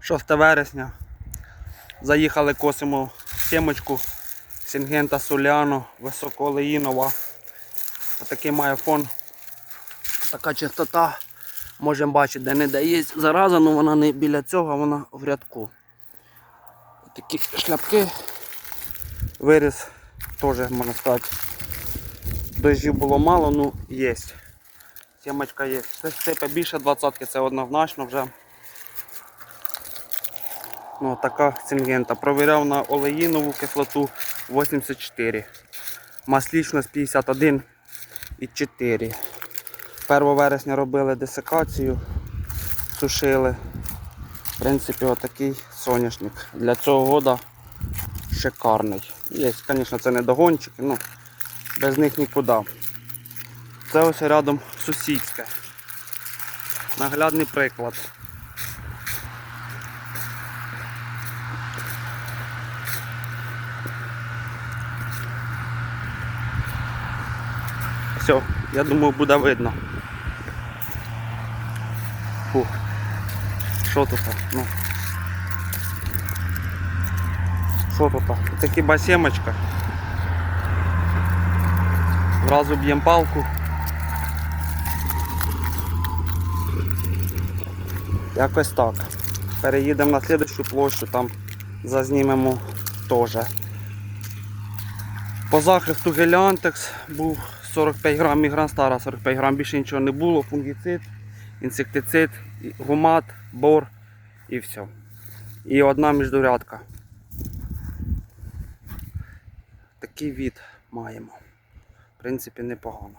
6 вересня. Заїхали косимо сімочку Сінгента Соляно, Високоолеїнова. Отакий має фон. Така чистота. Можемо бачити, де не де зараза, але вона не біля цього, вона в рядку. Такі шляпки. Виріс теж, можна сказати. Дождів було мало, ну є. Сімочка є. Це більше двадцятки, це однозначно вже. Ну, така цингента. Провіряв на олеїнову кислоту 84. Маслічність 51 і 4. 1 вересня робили десикацію, сушили. В принципі, отакий соняшник. Для цього года шикарний. Є, звісно, це не догончики, ну без них нікуди. Це ось рядом сусідське. Наглядний приклад. Все, я думаю, буде видно. Фух. Що тут? Ну. Що тут? Це хіба. Зразу б'ємо палку. Якось так. Переїдемо на слідущу площу, там зазнімемо теж. По захисту геліантекс був 45 грам мігранстара, 45 грам більше нічого не було, фунгіцид, інсектицид, гумат, бор і все. І одна міждурядка. Такий від маємо. В принципі, непогано.